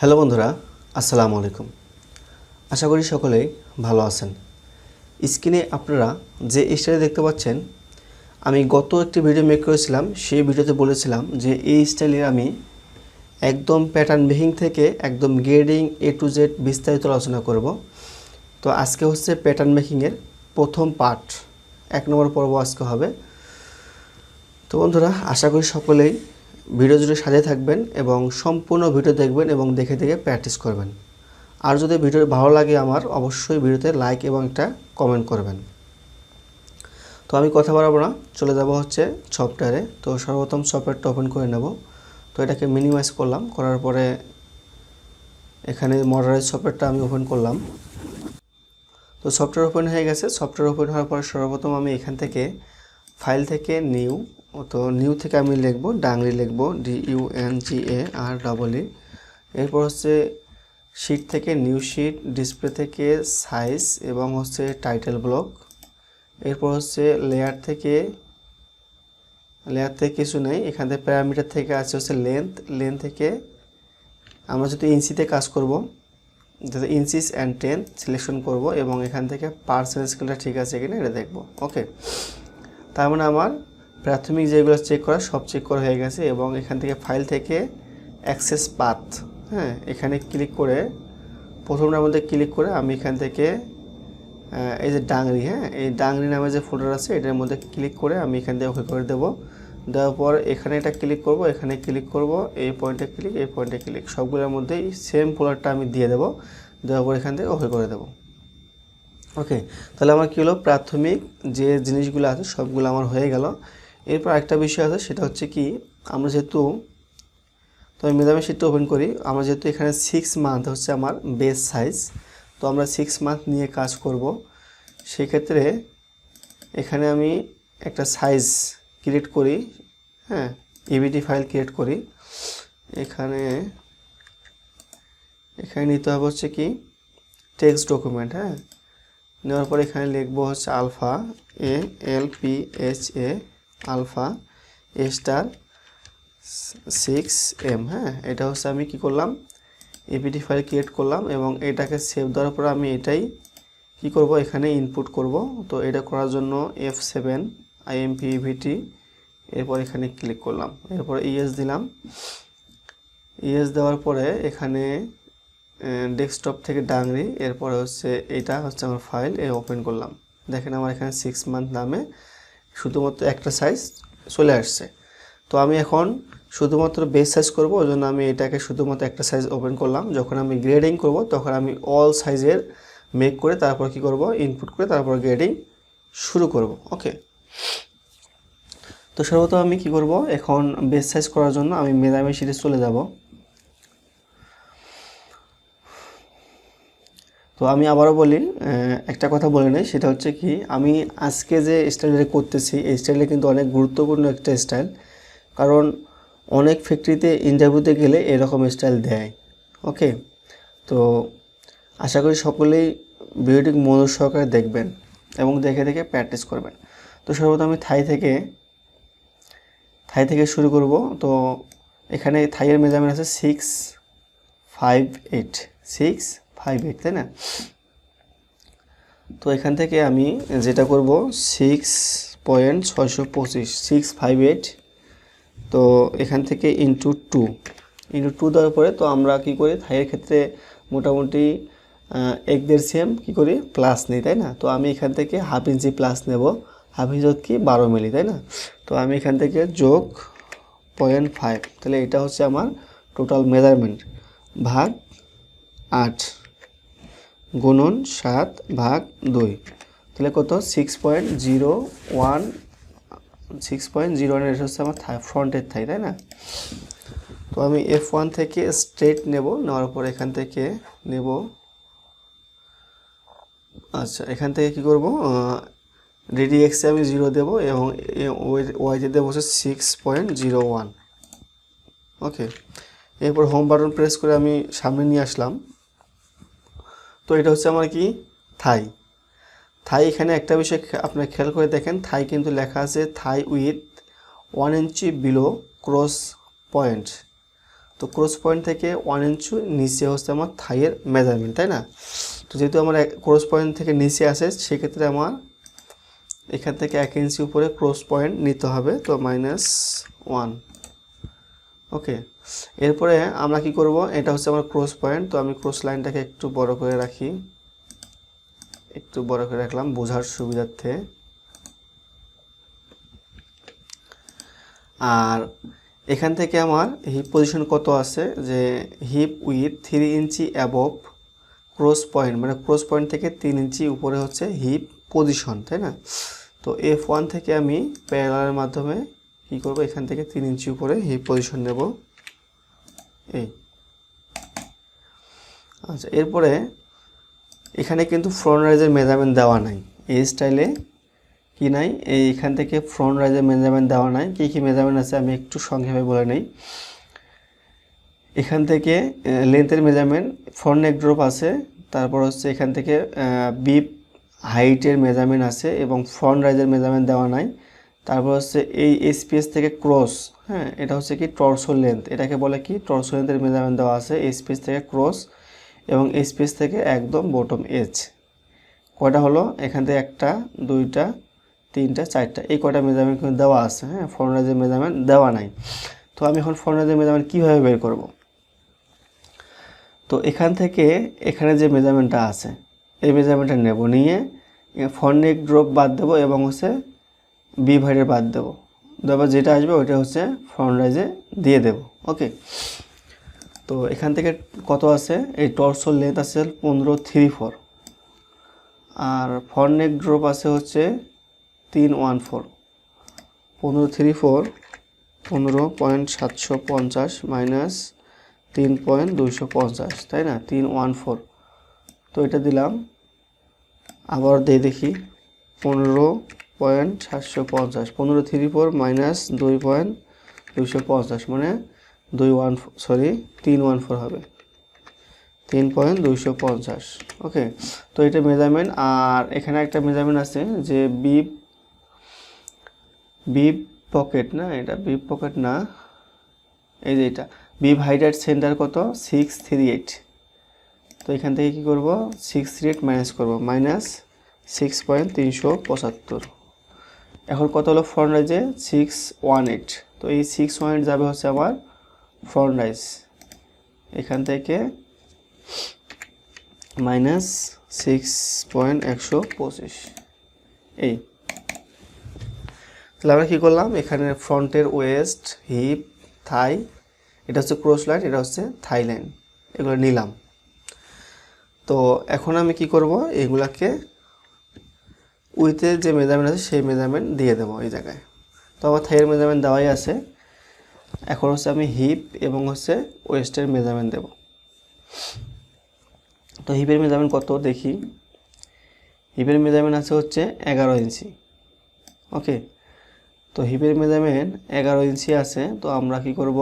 Hello বন্ধুরা, আসসালামু আলাইকুম। আশা করি সকলেই ভালো আছেন। স্ক্রিনে আপনারা যে স্টাইলে দেখতে পাচ্ছেন, আমি গত একটি ভিডিও মেক করেছিলাম, সেই ভিডিওতে বলেছিলাম যে এই স্টাইলে আমি একদম প্যাটার্ন মেকিং থেকে একদম গ্রেডিং এ টু জেড বিস্তারিত আলোচনা করব। তো আজকে হচ্ছে প্যাটার্ন মেকিংয়ের প্রথম পার্ট এক নম্বর পর্ব আজকে হবে। তো বন্ধুরা, আশা করি সকলেই ভিডিও জুড়ে সাথে থাকবেন এবং সম্পূর্ণ ভিডিও দেখবেন এবং দেখে দেখে প্র্যাকটিস করবেন। আর যদি ভিডিও ভালো লাগে আমার, অবশ্যই ভিডিওতে লাইক এবং একটা কমেন্ট করবেন। তো আমি কথা বাড়াবো না, চলে যাব হচ্ছে সফটওয়্যারে তো সর্বপ্রথম সফটওয়্যারটা ওপেন করে নেব। তো এটাকে মিনিমাইজ করলাম, করার পরে এখানে মডারাইজ সফটওয়্যারটা আমি ওপেন করলাম। তো সফটওয়্যার ওপেন হয়ে গেছে। সফটওয়্যার ওপেন হওয়ার পরে সর্বপ্রথম আমি এখান থেকে ফাইল থেকে নিউ তো নিউ থেকে আমি লিখব, ডাংরি লিখব D U N G A R double E এরপর হচ্ছে শিট থেকে নিউ শিট ডিসপ্লে থেকে সাইজ এবং হচ্ছে টাইটেল ব্লক এরপর হচ্ছে লেয়ার থেকে লেয়ার থেকে কিছু নেই। এখান থেকে প্যারামিটার থেকে আছে হচ্ছে লেন্থ লেন্থ থেকে আমরা যদি ইঞ্চিতে কাজ করব যাতে ইঞ্চিস অ্যান্ড টেন সিলেকশন করব এবং এখান থেকে পার্সেন্ট স্কেলটা ঠিক আছে কিনা এটা দেখব। ওকে তার মানে আমার প্রাথমিক যেগুলো চেক করা, সব চেক করা হয়ে গেছে এবং এখান থেকে ফাইল থেকে অ্যাক্সেস পাথ হ্যাঁ এখানে ক্লিক করে প্রথমটার মধ্যে ক্লিক করে আমি এখান থেকে এই যে ডাংরি হ্যাঁ এই ডাংরি নামে যে ফোল্ডার আছে, এটার মধ্যে ক্লিক করে আমি এখান থেকে ওকে করে দেবো। দেওয়ার পর এখানে এটা ক্লিক করব, এখানে ক্লিক করব, এই পয়েন্টে ক্লিক এই পয়েন্টে ক্লিক সবগুলোর মধ্যেই সেম ফোল্ডারটা আমি দিয়ে দেবো। দেওয়ার পর এখান থেকে ওকে করে দেবো। ওকে তাহলে আমার কী হলো? প্রাথমিক যে জিনিসগুলো আছে, সবগুলো আমার হয়ে গেল। এরপর একটা বিষয় আছে, সেটা হচ্ছে কি, আমরা যেহেতু, তো আমি মেদামে শিটটা ওপেন করি, আমরা যেহেতু এখানে সিক্স মান্থ হচ্ছে আমার বেস সাইজ তো আমরা সিক্স মান্থ নিয়ে কাজ করব। সেক্ষেত্রে এখানে আমি একটা সাইজ ক্রিয়েট করি হ্যাঁ ইবিটি ফাইল ক্রিয়েট করি। এখানে এখানে নিতে হবে হচ্ছে কি টেক্সট ডকুমেন্ট হ্যাঁ। নেওয়ার পর এখানে লিখব হচ্ছে alpha A L P H A alpha A star six M হ্যাঁ? এটা হচ্ছে আমি কি করলাম? এপিটি ফাইল ক্রিয়েট করলাম এবং এটাকে সেভ দেওয়ার পর আমি এটাই কি করব? এখানে ইনপুট করব। তো এটা করার জন্য এফ সেভেন আইএমপি ইভিটি এরপর এখানে ক্লিক করলাম। এরপর ইএস দিলাম। ইএস দেওয়ার পরে এখানে ডেস্কটপ থেকে ডাংরি, এরপরে হচ্ছে এটা হচ্ছে আমার ফাইল এ ওপেন করলাম। দেখেন আমার এখানে সিক্স মান্থ নামে শুধুমাত্র একটা সাইজ চলে আসছে। তো আমি এখন শুধুমাত্র বেস সাইজ করব ওই জন্য আমি এটাকে শুধুমাত্র একটা সাইজ ওপেন করলাম। যখন আমি গ্রেডিং করব, তখন আমি অল সাইজের মেক করে তারপর কি করব ইনপুট করে তারপর গ্রেডিং শুরু করব। ওকে তো সর্বত আমি কি করব, এখন বেস সাইজ করার জন্য আমি মেদামে সিটে চলে যাব। তো আমি আবারও বলি একটা কথা বলে নেই, সেটা হচ্ছে কি, আমি আজকে যে স্টাইলটা করতেছি, এই স্টাইলটা কিন্তু অনেক গুরুত্বপূর্ণ একটা স্টাইল কারণ অনেক ফ্যাক্টরিতে ইন্টারভিউতে গেলে এরকম স্টাইল দেয় ওকে তো আশা করি সকলেই ভিডিওটি মনোযোগ সহকারে দেখবেন এবং দেখে দেখে প্র্যাকটিস করবেন। তো সর্বপ্রথম আমি থাই থেকে থাই থেকে শুরু করব, তো এখানে থাইয়ের মেজারমেন্ট আছে six five eight six five eight তাই না? তো এখান থেকে আমি যেটা করব সিক্স পয়েন্ট ছয়শো পঁচিশ সিক্স ফাইভ এইট তো এখান থেকে ইন্টু টু ইন্টু টু দেওয়ার পরে তো আমরা কি করি থাইয়ের ক্ষেত্রে মোটামুটি এক দেড় সিএম কী করি প্লাস নিই, তাই না? তো আমি এখান থেকে হাফ ইঞ্চি প্লাস নেব হাফ ইঞ্চি কি, বারো মিলি তাই না? তো আমি এখান থেকে যোগ পয়েন্ট ফাইভ তাহলে এটা হচ্ছে আমার টোটাল মেজারমেন্ট ভাগ আট। গুণন সাত ভাগ দুই। তাহলে কত? Six point zero one six point zero ওয়ানের এটা হচ্ছে আমার ফ্রন্টের থাই, তাই না? তো আমি এফ ওয়ান থেকে স্ট্রেট নেব, নেওয়ার পর এখান থেকে নেব। আচ্ছা এখান থেকে কি করব? ডিডি এক্সে আমি জিরো দেবো এবং ওয়াইতে দেবো হচ্ছে six point zero one okay, এরপর হোম বাটন প্রেস করে আমি সামনে নিয়ে আসলাম। তো এটা হচ্ছে আমার কি? থাই। থাই এখানে একটা বিষয় আপনারা খেয়াল করে দেখেন, থাই কিন্তু লেখা আছে thigh with one inch below cross point তো ক্রস পয়েন্ট থেকে ওয়ান ইঞ্চু নিচে হচ্ছে আমার থাইয়ের মেজারমেন্ট তাই না? তো যেহেতু আমার ক্রস পয়েন্ট থেকে নিচে আসে, সেক্ষেত্রে আমার এখান থেকে এক ইঞ্চি উপরে ক্রস পয়েন্ট নিতে হবে, তো মাইনাস ওয়ান ওকে এরপরে আমরা কি করব? এটা হচ্ছে আমার ক্রস পয়েন্ট তো আমি ক্রস লাইনটাকে একটু বড় করে রাখি। একটু বড় করে রাখলাম বোঝার সুবিধার্থে। আর এখান থেকে আমার হিপ পজিশন কত আছে? যে hip with three inch above cross point মানে ক্রস পয়েন্ট থেকে তিন ইঞ্চি উপরে হচ্ছে হিপ পজিশন তাই না? তো এফ ওয়ান থেকে আমি প্যারালারের মাধ্যমে কি করব? এখান থেকে তিন ইঞ্চি উপরে হিপ পজিশন নেব। এই। আচ্ছা এরপরে এখানে কিন্তু ফ্রন্ট রাইজের মেজারমেন্ট দেওয়া নাই। এই স্টাইলে কি নাই? এই এখান থেকে ফ্রন্ট রাইজের মেজারমেন্ট দেওয়া নাই। কী কী মেজারমেন্ট আছে আমি একটু সংক্ষেপে বলে নেই। এখান থেকে লেন্থের মেজারমেন্ট ফ্রন্ট নেক ড্রপ আছে। তারপর হচ্ছে এখান থেকে বিপ হাইটের মেজারমেন্ট আছে এবং ফ্রন্ট রাইজের মেজারমেন্ট দেওয়া নাই। তারপর হচ্ছে এই এসপিএস থেকে ক্রস হ্যাঁ এটা হচ্ছে কি টর্সো লেন্থ এটাকে বলে কি টর্সো লেন্থের মেজারমেন্ট দেওয়া আছে এসপিএস থেকে ক্রস এবং এসপিএস থেকে একদম বটম এজ কয়টা হলো? এখান থেকে একটা, দুইটা, তিনটা, চারটা, এই কয়টা মেজারমেন্ট কিন্তু দেওয়া আছে হ্যাঁ ফ্রন্ট রাইজের মেজারমেন্ট দেওয়া নাই। তো আমি এখন ফ্রন্ট রাইজের মেজারমেন্ট কীভাবে বের করব? তো এখান থেকে এখানে যে মেজারমেন্টটা আছে, এই মেজারমেন্টটা নেব নিয়ে ফ্রন্ট নেক ড্রপ বাদ দেবো এবং হচ্ছে বি ভাইডের বাদ দেবো। তারপর যেটা আসবে ওইটা হচ্ছে ফ্রন্ট রাইজে দিয়ে দেবো। ওকে তো এখান থেকে কত আছে? এই টর্সোর লেন্থ আছে পনেরো থ্রি ফোর আর ফ্রন্ট নেক ড্রপ আছে হচ্ছে তিন ওয়ান ফোর পনেরো থ্রি ফোর পনেরো পয়েন্ট সাতশো পঞ্চাশ মাইনাস তিন পয়েন্ট দুইশো পঞ্চাশ, তাই না? তিন ওয়ান ফোর তো এটা দিলাম। আবার দিয়ে দেখি, পনেরো পয়েন্ট সাতশো পঞ্চাশ। পনেরো থ্রি ফোর মাইনাস দুই পয়েন্ট দুইশো পঞ্চাশ মানে দুই ওয়ান সরি তিন ওয়ান ফোর হবে। তিন পয়েন্ট দুইশো পঞ্চাশ ওকে তো এটা মেজারমেন্ট আর এখানে একটা মেজারমেন্ট আছে যে বিপ বিপ পকেট না এটা? বিপ পকেট না, এই যে এটা। বিপ হাইডার সেন্টার কত? সিক্স থ্রি এইট তো এখান থেকে কী করব? সিক্স থ্রি এইট মাইনাস করব মাইনাস সিক্স পয়েন্ট তিনশো পঁচাত্তর। এখন কত হলো? ফ্রন্ট রাইজে সিক্স ওয়ান এইট তো এই সিক্স ওয়ান এইট যাবে হচ্ছে আমার ফ্রন্ট রাইজ এখান থেকে মাইনাস সিক্স পয়েন্ট একশো পঁচিশ। এই। তাহলে আমরা কী করলাম? এখানে ফ্রন্টের ওয়েস্ট হিপ থাই এটা হচ্ছে ক্রস লাইন এটা হচ্ছে থাই লাইন এগুলো নিলাম। তো এখন আমি কি করব? এগুলাকে উইথের যে মেজারমেন্ট আছে, সেই মেজারমেন্ট দিয়ে দেবো এই জায়গায়। তো আমার থাইয়ের মেজারমেন্ট দেওয়াই আছে। এখন হচ্ছে আমি হিপ এবং হচ্ছে ওয়েস্টের মেজারমেন্ট দেব। তো হিপের মেজারমেন্ট কত দেখি? হিপের মেজারমেন্ট আছে হচ্ছে এগারো ইঞ্চি। ওকে? তো হিপের মেজারমেন্ট এগারো ইঞ্চি আছে, তো আমরা কি করব?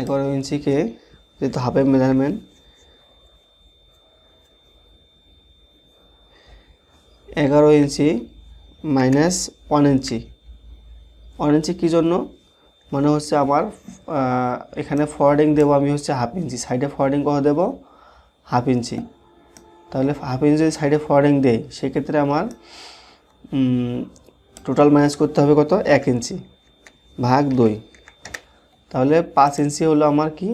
এগারো ইঞ্চিকে, যেহেতু হাফের মেজারমেন্ট এগারো inch minus one inch. One inch কী জন্য? মানে হচ্ছে আমার এখানে ফরওয়ার্ডিং দেবো আমি হচ্ছে হাফ ইঞ্চি। সাইডে ফরওয়ার্ডিং কত দেবো? Half inch. তাহলে হাফ ইঞ্চি যদি সাইডে ফরওয়ার্ডিং দেয় সেক্ষেত্রে আমার টোটাল মাইনাস করতে হবে কত? এক ইঞ্চি ভাগ দুই। তাহলে পাঁচ ইঞ্চি হলো আমার কি?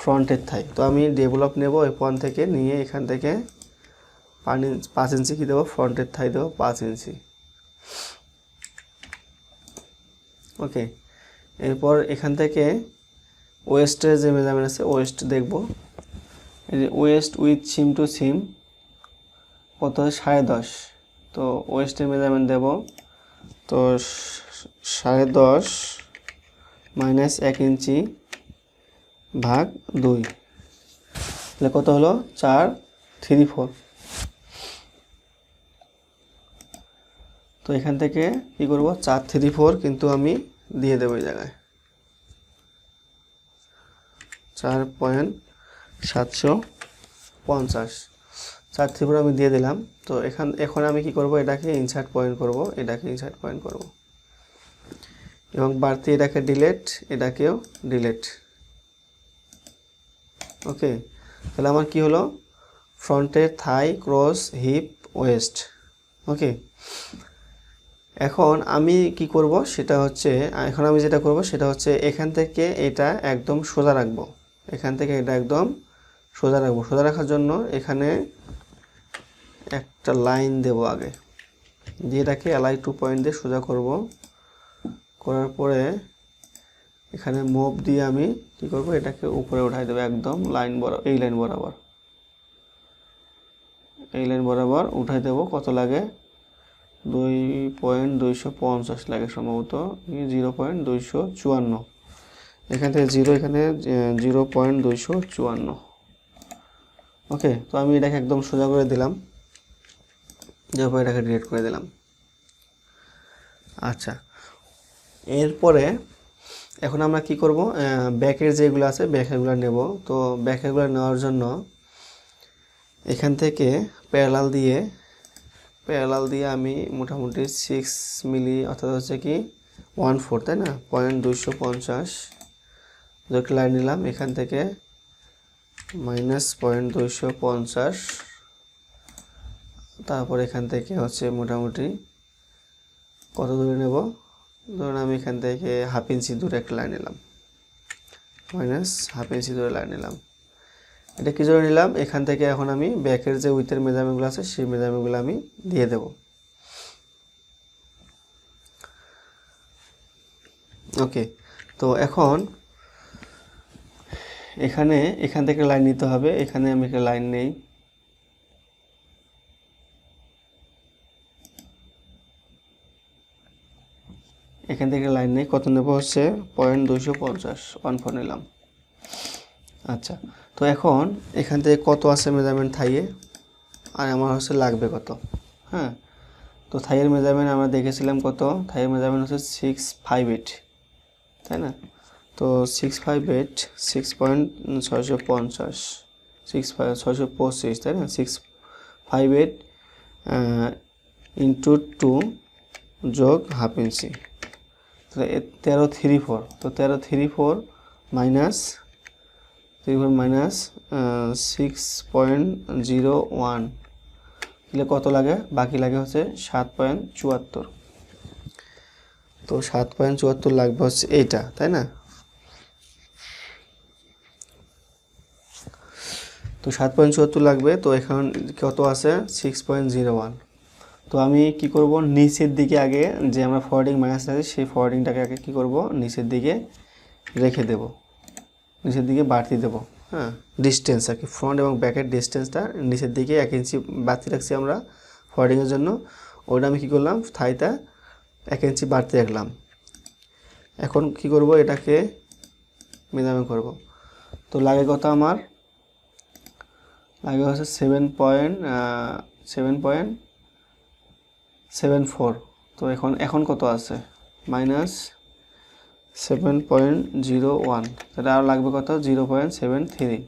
ফ্রন্টের থাই তো আমি ডেভেলপ নেব এফ ওয়ান থেকে, নিয়ে এখান থেকে পানি পাঁচ ইঞ্চি কী দেবো? ফ্রন্টের থাই দেবো, পাঁচ ইঞ্চি। ওকে এরপর এখান থেকে ওয়েস্টের যে মেজারমেন্ট আছে ওয়েস্ট দেখব। যে waist with seam to seam কত সাড়ে দশ। তো ওয়েস্টের মেজারমেন্ট দেব, তো সাড়ে দশ মাইনাস এক ইঞ্চি ভাগ দুই। তাহলে কত হলো? চার থ্রি ফোর তো এখান থেকে কি করব? চার থ্রি ফোর কিন্তু আমি দিয়ে দেবো এই জায়গায়। চার পয়েন্ট সাতশো পঞ্চাশ। চার থ্রি ফোর আমি দিয়ে দিলাম। তো এখান, এখন আমি কি করব? এটাকে ইনসার্ট পয়েন্ট করব। এটাকে ইনসার্ট পয়েন্ট করব। এবং বাড়তি এটাকে ডিলেট এটাকেও ডিলেট ওকে তাহলে আমার কি হলো? ফ্রন্টের thigh cross hip waist okay এখন আমি কি করব? সেটা হচ্ছে, এখন আমি যেটা করব সেটা হচ্ছে এখান থেকে এটা একদম সোজা রাখব। এখান থেকে এটা একদম সোজা রাখব। সোজা রাখার জন্য এখানে একটা লাইন দেব আগে। দিয়ে এটাকে এলাই টু পয়েন্ট দিয়ে সোজা করব। করার পরে এখানে মোব দিয়ে আমি কি করব? এটাকে উপরে উঠাই দেবো একদম লাইন বরাবর এই লাইন বরাবর। এই লাইন বরাবর উঠাই দেবো কত লাগে? দুই পয়েন্ট দুইশো পঞ্চাশ লাগে সম্ভবত জিরো পয়েন্ট দুইশো চুয়ান্ন। এখান থেকে জিরো, এখানে জিরো পয়েন্ট দুইশো চুয়ান্ন। ওকে, তো আমি এটাকে একদম সোজা করে দিলাম। যার পরে এটাকে ডিলিট করে দিলাম। আচ্ছা এরপরে এখন আমরা কি করব? ব্যাকের যেগুলো আছে, ব্যাকেরগুলো নেব। তো ব্যাকেরগুলো নেওয়ার জন্য এখান থেকে প্যারালাল দিয়ে প্যারালাল দিয়ে আমি মোটামুটি সিক্স মিলি অর্থাৎ হচ্ছে কি ওয়ান ফোর তাই না? পয়েন্ট দুইশো পঞ্চাশ। লাইন নিলাম। এখান থেকে মাইনাস পয়েন্ট দুইশো পঞ্চাশ। তারপর এখান থেকে হচ্ছে মোটামুটি কত দূরে নেব? ধরুন আমি এখান থেকে হাফ ইঞ্চি দূরে একটা লাইন নিলাম। মাইনাস হাফ ইঞ্চি দূরে লাইন নিলাম। এটা কী জন্য নিলাম? এখান থেকে এখন আমি ব্যাকের যে উইথের মেজারমেন্টগুলো আছে, সেই মেজারমেন্টগুলো আমি দিয়ে দেব। ওকে তো এখন এখানে, এখান থেকে লাইন নিতে হবে। এখানে আমি একটা লাইন নেই। এখান থেকে লাইন নেই। কত নেব হচ্ছে? পয়েন্ট দুইশো পঞ্চাশ। ওয়ান ফোর নিলাম। আচ্ছা। তো এখন এখান থেকে কত আছে মেজারমেন্ট থাইয়ে? আর আমার হচ্ছে লাগবে কত? হ্যাঁ? তো থাইয়ের মেজারমেন্ট আমরা দেখেছিলাম কত? থাইয়ের মেজারমেন্ট হচ্ছে সিক্স ফাইভ এইট তাই না? তো six five eight six point ছয়শো পঞ্চাশ সিক্স ছয়শো পঁচিশ, তাই না? Six five eight into two যোগ হাফ ইঞ্চি তাহলে তেরো থ্রি ফোর তো তেরো three four minus three four minus six point zero one তাহলে কত লাগে? বাকি লাগে হচ্ছে সাত পয়েন্ট চুয়াত্তর। তো সাত পয়েন্ট চুয়াত্তর লাগবে হচ্ছে এইটা, তাই না? তো সাত পয়েন্ট চুয়াত্তর লাগবে, তো এখন কত আছে? সিক্স পয়েন্ট জিরো ওয়ান তো আমি কি করব? নিচের দিকে আগে যে আমরা ফরওয়ার্ডিং মাইনাস আছে, সেই ফরওয়ার্ডিংটাকে আগে কী করব? নিচের দিকে রেখে দেব। নিচের দিকে বাড়তি দেবো হ্যাঁ? ডিস্টেন্স আর কি ফ্রন্ট এবং ব্যাকের ডিস্টেন্সটা নিচের দিকে এক ইঞ্চি বাড়তি রাখছি আমরা ফরওয়ার্ডিংয়ের জন্য। ওটা আমি কী করলাম? থাইটা এক ইঞ্চি বাড়তি রাখলাম। এখন কি করব? এটাকে মেজারমেন্ট করব। তো লাগে কত আমার? লাগে হচ্ছে seven point seven point seven four তো এখন এখন কত আছে? Minus seven point zero one তাহলে আরও লাগবে কত? জিরো পয়েন্ট সেভেন থ্রি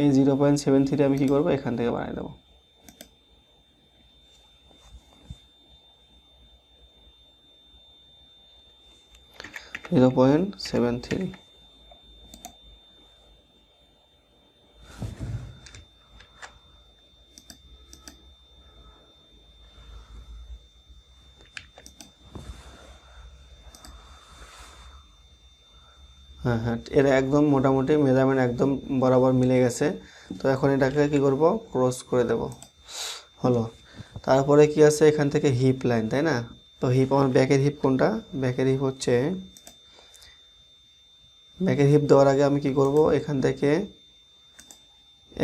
এই জিরো পয়েন্ট সেভেন থ্রি আমি কী করব? এখান থেকে বানিয়ে দেবো। জিরো পয়েন্ট সেভেন থ্রি হ্যাঁ হ্যাঁ একদম মোটামুটি মেজারমেন্ট একদম বরাবর মিলে গেছে। তো এখন এটাকে কি করব? ক্রস করে দেব। হলো। তারপরে কি আছে? এখান থেকে হিপ লাইন তাই না? তো হিপ আমার ব্যাকের হিপ কোনটা? ব্যাকের হিপ হচ্ছে ব্যাকের হিপ দেওয়ার আগে আমি কি করব? এখান থেকে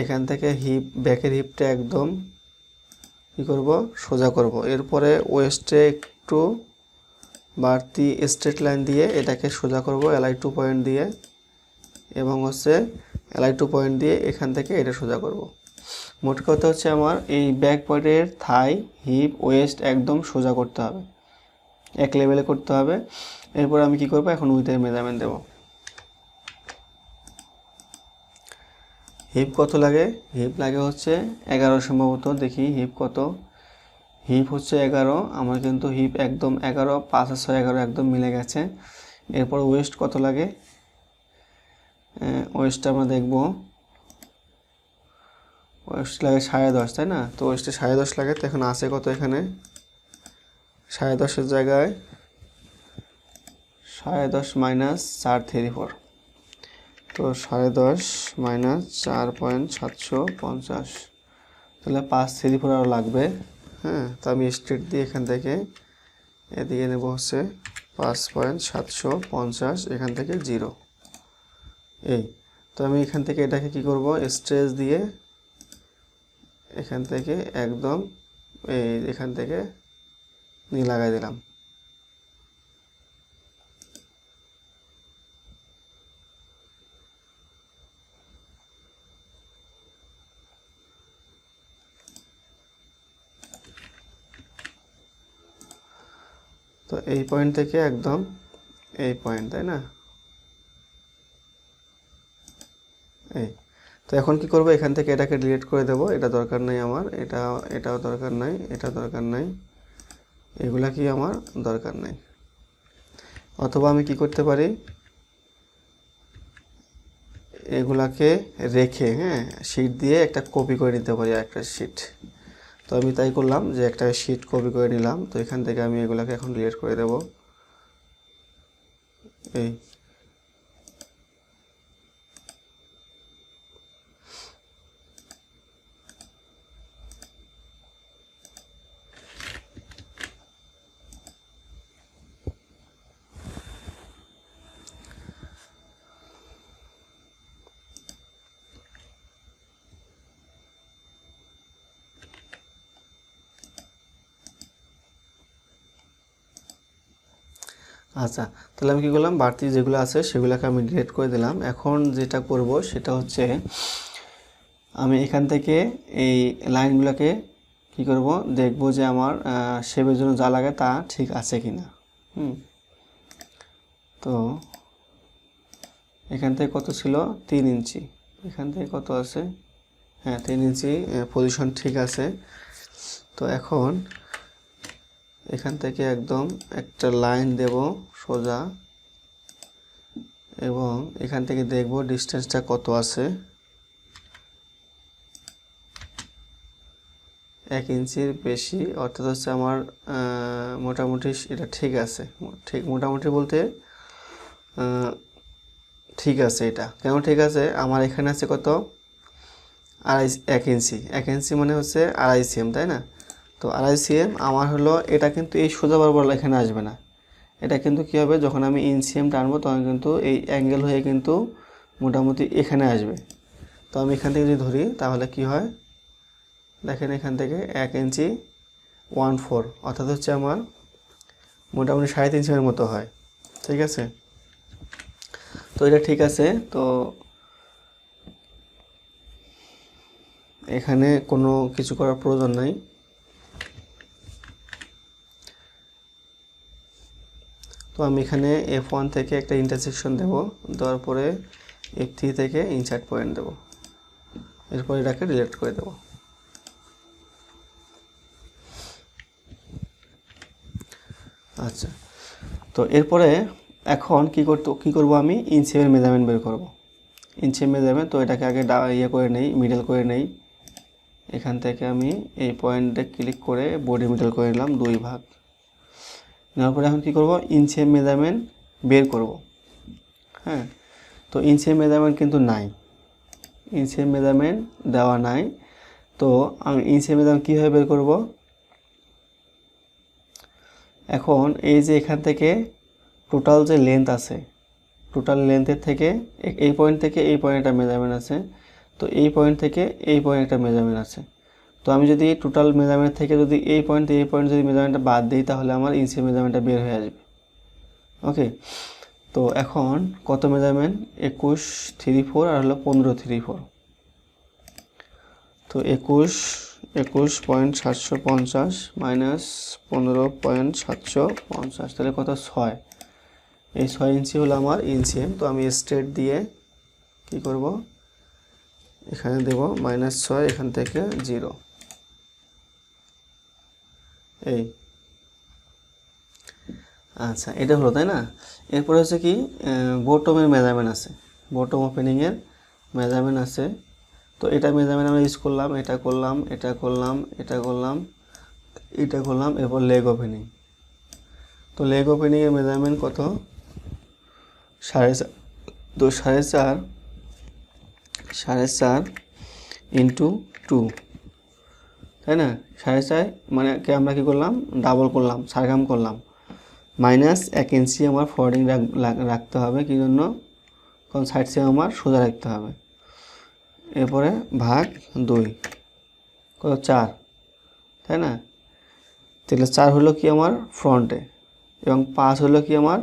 এখান থেকে হিপ ব্যাকের হিপটা একদম কি করব? সোজা করব। এরপরে ওয়েস্টে একটু বাড়তি স্ট্রেট লাইন দিয়ে এটাকে সোজা করব এলআই টু পয়েন্ট দিয়ে এবং হচ্ছে এলআই টু পয়েন্ট দিয়ে এখান থেকে এটা সোজা করব। মোট কথা হচ্ছে আমার এই ব্যাক পয়েন্টের থাই হিপ ওয়েস্ট একদম সোজা করতে হবে। এক লেভেলে করতে হবে। এরপর আমি কি করব? এখন উইথের মেজারমেন্ট দেব। হিপ কত লাগে? হিপ লাগে হচ্ছে এগারো সম্ভবত। দেখি হিপ কত। হিপ হচ্ছে এগারো, আমার কিন্তু হিপ একদম এগারো, পাঁচ আর এগারো একদম মিলে গেছে। এরপর ওয়েস্ট কত লাগে? ওয়েস্টটা আমরা দেখব। ওয়েস্ট লাগে সাড়ে দশ, তাই না? তো ওয়েস্টে সাড়ে দশ লাগে, তো এখন আছে কত এখানে? সাড়ে দশের জায়গায় সাড়ে দশ মাইনাস চার থ্রি ফোর তো সাড়ে দশ মাইনাস চার পয়েন্ট সাতশো পঞ্চাশ। তাহলে পাঁচ থ্রি ফোর আরও লাগবে। হ্যাঁ তো আমি স্ট্রেট দিয়ে এখান থেকে এদিকে নেব হচ্ছে পাঁচ পয়েন্ট সাতশো পঞ্চাশ, এখান থেকে জিরো এই, তো আমি এখান থেকে এটাকে কি করব? স্ট্রেচ দিয়ে এখান থেকে একদম এই এখান থেকে নিয়ে লাগাই দিলাম তো এই পয়েন্ট থেকে একদম এই পয়েন্ট তাই না? এই। তো এখন কি করব? এখান থেকে এটাকে ডিলিট করে দেব। এটা দরকার নাই আমার। এটা, এটাও দরকার নাই, এটা দরকার নাই। এগুলা কি আমার? দরকার নাই। অথবা আমি কি করতে পারি? এগুলাকে রেখে হ্যাঁ শিট দিয়ে একটা কপি করে নিতে পারি, একটা শিট তো আমি তাই করলাম যে একটা শিট কপি করে নিলাম। তো এখান থেকে আমি এগুলোকে এখন ডিলিট করে দেব। এই। আচ্ছা তাহলে আমি কী করলাম? বাড়তি যেগুলো আছে সেগুলোকে আমি ডিলিট করে দিলাম। এখন যেটা করব সেটা হচ্ছে আমি এখান থেকে এই লাইনগুলোকে কি করব? দেখব যে আমার শেপের জন্য যা লাগে তা ঠিক আছে কি না হুম। তো এখান থেকে কত ছিল? তিন ইঞ্চি। এখান থেকে কত আছে? হ্যাঁ তিন ইঞ্চি পজিশন ঠিক আছে। তো এখন এখান থেকে একদম একটা লাইন দেব সোজা। এবং এখান থেকে দেখব ডিস্টেন্সটা কত আছে। এক ইঞ্চির বেশি, অর্থাৎ হচ্ছে আমার মোটামুটি এটা ঠিক আছে। ঠিক, মোটামুটি বলতে ঠিক আছে এটা। কেন ঠিক আছে? আমার এখানে আছে কত? আড়াই, এক ইঞ্চি। এক ইঞ্চি মানে হচ্ছে আড়াই সিএম তাই না? তো আড়াই সিএম আমার হলো, এটা কিন্তু এই সোজা বরাবর এখানে আসবে না। এটা কিন্তু কী হবে, যখন আমি ইন সিএম টানবো, তখন কিন্তু এই অ্যাঙ্গেল হয়ে কিন্তু মোটামুটি এখানে আসবে। তো আমি এখান থেকে যদি ধরি, তাহলে কি হয়? দেখেন এখান থেকে এক ইঞ্চি, ওয়ান ফোর, অর্থাৎ হচ্ছে আমার মোটামুটি সাড়ে তিন সিএমের মতো হয়। ঠিক আছে? তো এটা ঠিক আছে, তো এখানে কোনো কিছু করার প্রয়োজন নাই। তো আমি এখানে এফ ওয়ান থেকে একটা ইন্টারসেকশন দেব, দেওয়ার পরে এফ থ্রি থেকে ইনসার্ট পয়েন্ট দেব। এরপর এটাকে ডিলেট করে দেব। আচ্ছা তো এরপরে এখন কি করতে, কি করব আমি? ইনসেমের মেজারমেন্ট বের করব। ইনসেম মেজারমেন্ট তো এটাকে আগে ইয়ে করে নেই মিডল করে নেই। এখান থেকে আমি এই পয়েন্টে ক্লিক করে বডি মিডল করে নিলাম, দুই ভাগ। নেওয়ার পরে এখন কী করব? ইঞ্চের মেজারমেন্ট বের করব। হ্যাঁ? তো ইঞ্চের মেজারমেন্ট কিন্তু নাই। ইঞ্চের মেজারমেন্ট দেওয়া নাই। তো আমি ইঞ্চের মেজারমেন্ট কীভাবে বের করব? এখন এই যে এখান থেকে টোটাল যে লেন্থ আছে টোটাল লেন্থের থেকে এই পয়েন্ট থেকে এই পয়েন্ট একটা মেজারমেন্ট আছে। তো এই পয়েন্ট থেকে এই পয়েন্ট একটা মেজারমেন্ট আছে। তো আমি যদি টোটাল মেজারমেন্ট থেকে যদি এই পয়েন্ট এই পয়েন্ট যদি মেজারমেন্টটা বাদ দিই, তাহলে আমার ইঞ্চি মেজারমেন্টটা বের হয়ে আসবে। ওকে তো এখন কত মেজারমেন্ট একুশ থ্রি ফোর আর হলো পনেরো থ্রি ফোর তো একুশ একুশ পয়েন্ট সাতশো পঞ্চাশ মাইনাস পনেরো পয়েন্ট সাতশো পঞ্চাশ, তাহলে কত? ছয়। এই ছয় ইঞ্চি হলো আমার ইঞ্চিএম তো আমি স্ট্রেট দিয়ে কি করব? এখানে দেব মাইনাস ছয়, এখান থেকে জিরো এই। আচ্ছা এটা হলো, তাই না? এরপরে হচ্ছে কি বটমের মেজারমেন্ট আছে। বটম ওপেনিংয়ের মেজারমেন্ট আছে। তো এটা মেজারমেন্ট আমরা ইউজ করলাম, এটা করলাম এটা করলাম এটা করলাম এটা করলাম, এরপর লেগ ওপেনিং তো লেগ ওপেনিংয়ের মেজারমেন্ট কত? সাড়ে চার তো সাড়ে চার সাড়ে চার ইন্টু টু তাই না? সাড়ে চার মানে আমরা কী করলাম? ডাবল করলাম, সারগাম করলাম। মাইনাস এক ইঞ্চি আমার ফরওয়ার্ডিং রাখতে হবে, কী জন্য? কারণ সাইড সে আমার সোজা রাখতে হবে। এরপরে ভাগ দুই, কত? চার, তাই না? তাহলে চার হলো কি আমার ফ্রন্টে এবং পাঁচ হলো কি আমার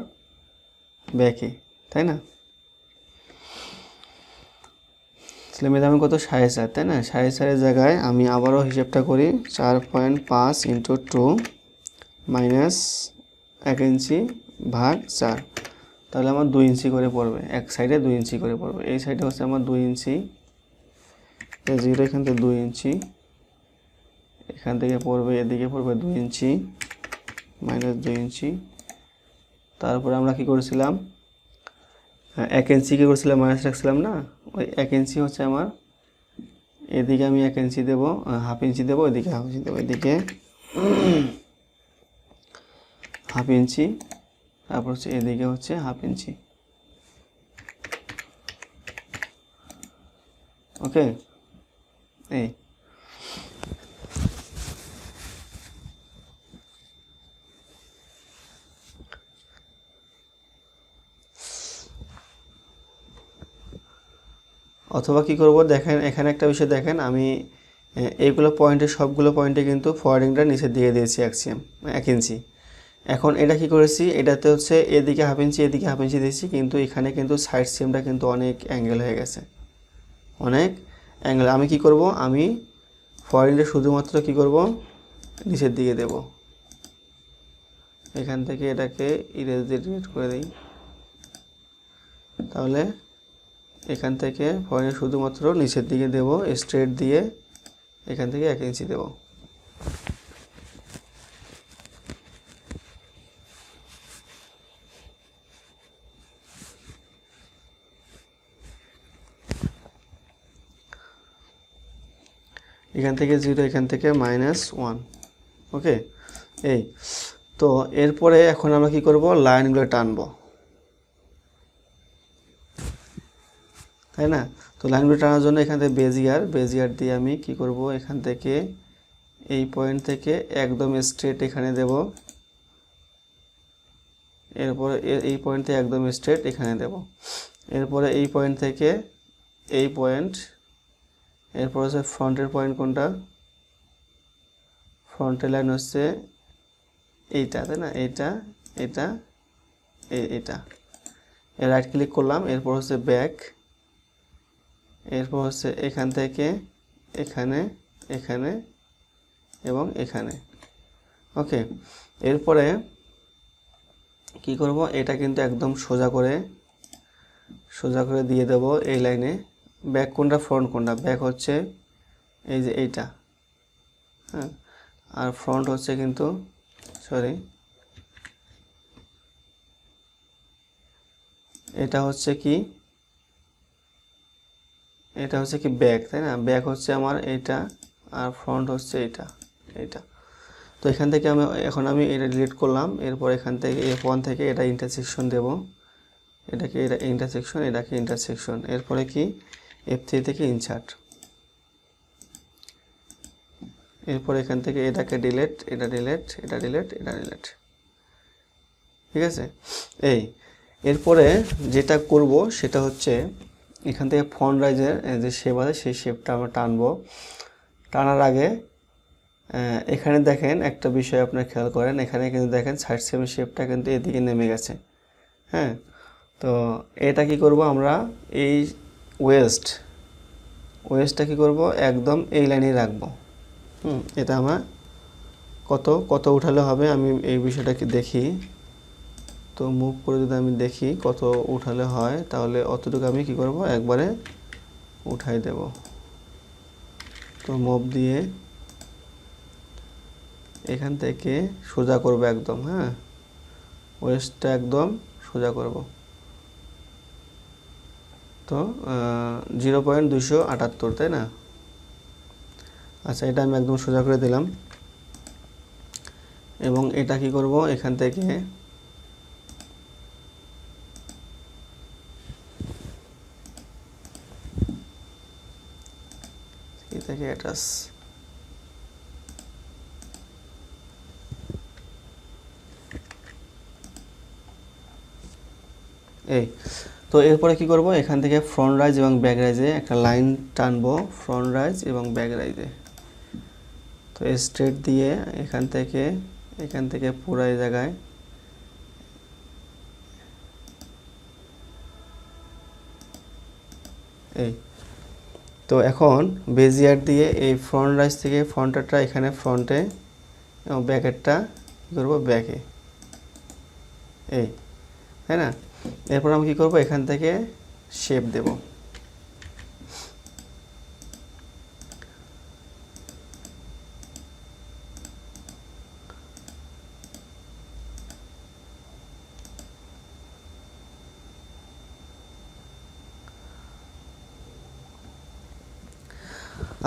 ব্যাকে তাই না? তাহলে মেজারমেন্ট কত? সাড়ে চার, তাই না? সাড়ে চারের জায়গায় আমি আবারও হিসেবটা করি, চার পয়েন্ট পাঁচ ইন্টু টু মাইনাস এক ইঞ্চি ভাগ চার। তাহলে আমার দুই ইঞ্চি করে পড়বে, এক সাইডে দুই ইঞ্চি করে পড়বে। এই সাইডে হচ্ছে আমার দুই ইঞ্চি জিরো এখান থেকে দুই ইঞ্চি, এখান থেকে পড়বে, এদিকে পড়বে দুই ইঞ্চি মাইনাস দুই ইঞ্চি। তারপরে আমরা কি করেছিলাম? এক ইঞ্চি কী করেছিলাম মাইনাস রাখছিলাম না? ওই এক ইঞ্চি হচ্ছে আমার। এদিকে আমি এক ইঞ্চি দেবো হাফ ইঞ্চি দেবো, এদিকে হাফ ইঞ্চি দেবো, এদিকে। হাফ ইঞ্চি তারপর হচ্ছে এদিকে হচ্ছে হাফ ইঞ্চি ওকে এই। অথবা কি করব? দেখেন, এখানে একটা বিষয় দেখেন, আমি এইগুলো পয়েন্টে সবগুলো পয়েন্টে কিন্তু ফরওয়ার্ডিংটা নিচে দিয়ে দিয়েছি অ্যাক্সিয়াম এক ইঞ্চি এখন এটা কি করেছি? এটাতে হচ্ছে এদিকে হাফ ইঞ্চি এদিকে হাফ ইঞ্চি দিয়েছি, কিন্তু এখানে কিন্তু সাইড সিমটা কিন্তু অনেক অ্যাঙ্গেল হয়ে গেছে। অনেক অ্যাঙ্গেল আমি কি করব? আমি ফরওয়ার্ডিংটা শুধুমাত্র কি করব? নিচের দিকে দেব। এখান থেকে এটাকে ইরেজ দিয়ে ডিলিট করে দিই। তাহলে এখান থেকে ফয়েল শুধুমাত্র নিচের দিকে দেব স্ট্রেট দিয়ে এখান থেকে এক ইঞ্চি দেব। এখান থেকে জিরো এখান থেকে মাইনাস ওয়ান ওকে এই, তো এরপরে এখন আমরা কি করব? লাইনগুলো টানবো। তাই না? তো লাইনগুলো টানার জন্য এখান থেকে বেজিয়ার বেজিয়ার দিয়ে আমি কি করব? এখান থেকে এই পয়েন্ট থেকে একদম স্ট্রেট এখানে দেব। এরপরে এই পয়েন্ট থেকে একদম স্ট্রেট এখানে দেব। এরপরে এই পয়েন্ট থেকে এই পয়েন্ট এরপর হচ্ছে ফ্রন্টের পয়েন্ট কোনটা? ফ্রন্টের লাইন হচ্ছে এইটা, তাই না? এইটা এটা এটা রাইট ক্লিক করলাম, এরপর হচ্ছে ব্যাক এরপর হচ্ছে এখান থেকে এখানে এখানে এবং এখানে। ওকে, এরপরে কি করব? এটা কিন্তু একদম সোজা করে সোজা করে দিয়ে দেব এই লাইনে। ব্যাক কোনটা? ফ্রন্ট কোনটা? ব্যাক হচ্ছে এই যে এইটা। হ্যাঁ আর ফ্রন্ট হচ্ছে কিন্তু, সরি, এটা হচ্ছে কি? এটা হচ্ছে কি ব্যাক তাই না? ব্যাক হচ্ছে আমার এইটা আর ফ্রন্ট হচ্ছে এইটা এইটা। তো এখান থেকে আমি, এখন আমি এটা ডিলিট করলাম, এরপর এখান থেকে এফ ওয়ান থেকে এটা ইন্টারসেকশন দেব। এটাকে এটা ইন্টারসেকশন এটাকে ইন্টারসেকশন এরপরে কি? এফ থ্রি থেকে ইনসার্ট এরপর এখান থেকে এটাকে ডিলেট এটা ডিলেট এটা ডিলেট এটা ডিলেট ঠিক আছে? এই, এরপরে যেটা করব সেটা হচ্ছে এখান থেকে ফন্ট রাইজের যে শেপ আছে, সেই শেপটা আমরা টানবো। টানার আগে এখানে দেখেন একটা বিষয় আপনার খেয়াল করেন, এখানে কিন্তু দেখেন সাইড সেমের শেপটা কিন্তু এদিকে নেমে গেছে। হ্যাঁ তো এটা কি করব আমরা? এই ওয়েস্ট ওয়েস্টটা কি করব? একদম এই লাইনেই রাখব। হুম, এটা আমার কত কত উঠালে হবে আমি এই বিষয়টাকে দেখি। তো মুভ করে যদি আমি দেখি কত উঠালে হয়, তাহলে অতটুকু আমি কি করব? একবারে উঠাই দেব। তো মুভ দিয়ে এখান থেকে সোজা করব একদম হ্যাঁ? ওয়েস্টটা একদম সোজা করব। তো জিরো পয়েন্ট দুশো আটাত্তর, তাই না? আচ্ছা এটা আমি একদম সোজা করে দিলাম। এবং এটা কি করব? এখান থেকে কি থেকে অ্যাটাচ এই, তো এরপরে কি করব? এখান থেকে ফ্রন্ট রাইজ এবং ব্যাক রাইজে একটা লাইন টানবো ফ্রন্ট রাইজ এবং ব্যাক রাইজে তো স্ট্রেট দিয়ে এখান থেকে এখান থেকে পুরো এই জায়গায়। এই তো এখন বেজিয়ার দিয়ে এই ফ্রন্ট রাইস থেকে ফ্রন্টারটা এখানে ফ্রন্টে এবং ব্যাকেরটা কী করব ব্যাকে। এই, তাই না? এরপর আমি কী করব? এখান থেকে শেপ দেব।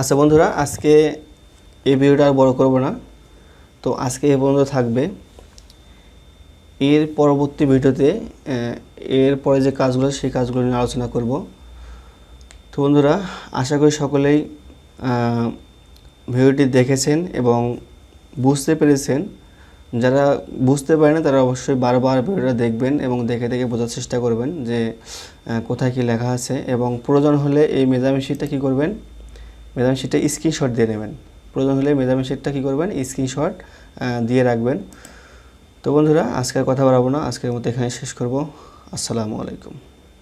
আচ্ছা বন্ধুরা, আজকে এই ভিডিওটা আর বড় করব না। তো আজকে এই পর্যন্ত থাকবে। এর পরবর্তী ভিডিওতে এর পরে যে কাজগুলো সেই কাজগুলো নিয়ে আলোচনা করব। তো বন্ধুরা, আশা করি সকলেই ভিডিওটি দেখেছেন এবং বুঝতে পেরেছেন। যারা বুঝতে পারে না তারা অবশ্যই বারবার ভিডিওটা দেখবেন এবং দেখে দেখে বোঝার চেষ্টা করবেন যে কোথায় কী লেখা আছে এবং প্রয়োজন হলে এই মেজারমেন্ট শিটটা কী করবেন? মেজারমেন্ট শিটটা স্ক্রিনশট দিয়ে নেবেন। প্রয়োজন হলে মেজারমেন্ট শিটটা কী করবেন? স্ক্রিনশট দিয়ে রাখবেন। তো বন্ধুরা, আজকের কথা বাড়াবো না। আজকের মতো এখানে শেষ করব। আসসালামু আলাইকুম।